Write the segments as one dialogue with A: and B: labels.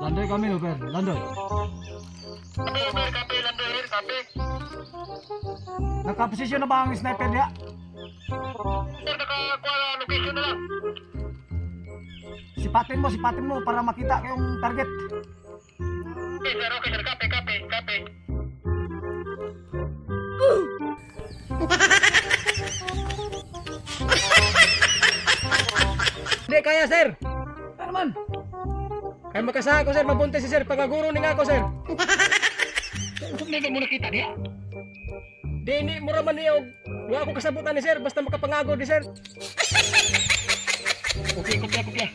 A: Landoy kami no, per.
B: Kape.
A: Nakaposisyon na ba ang sniper niya?
B: Sir, nakakuha na location na lang.
A: Sipatin mo, sipatin mo para makita yung target.
B: Okay, sir, okay, sir, kape, kape.
C: Hindi kaya sir.
A: Ano?
C: Kaya makasa ako sir, mabuntis si sir. Pagaguro ni nga ako sir.
B: Kung na mo nakita niya.
C: Di ni mura man niya. og Wa ako kasabutan ni sir. Basta makapangago di sir.
B: Okay, kopya, kopya.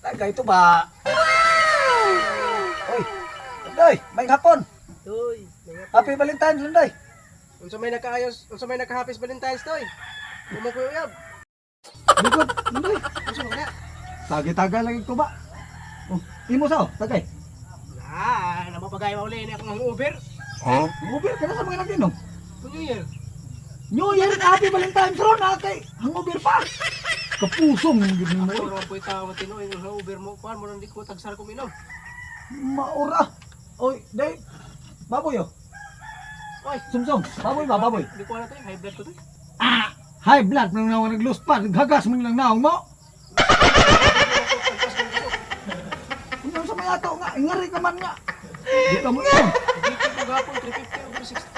A: Taga ito ba? Oy, Landoy, may hapon.
C: Toy.
A: Happy Valentine's, Landoy.
C: Unsa may nakaayos, unsa may naka-happy Valentine's toy. Mo ko uyab.
A: Likod, Landoy.
C: Na?
A: Tagi-taga lagi ko ba? Oh, imo sao, tagay.
C: Ah, namapagay mo uli ni akong Uber.
A: Hangover ka na sa mga Latino.
C: New Year.
A: New Year na Happy Valentine's ron na kay hangover pa. Kapusong gid mo.
C: Puro po itaw tinoy sa Uber mo. Kuan mo nang di ko tagsar ko minom.
A: Maura. Oy, day. Baboy oh.
C: Oy,
A: Sumsong, baboy ba, baboy?
C: di ko na to, high blood ko to.
A: Ah, high blood nang nawa nag-lose pa, naghagas mo lang naong mo. Ingari ka man nga. Di ka mo.
C: Dito ko gapon 350 over 60.
A: Uy,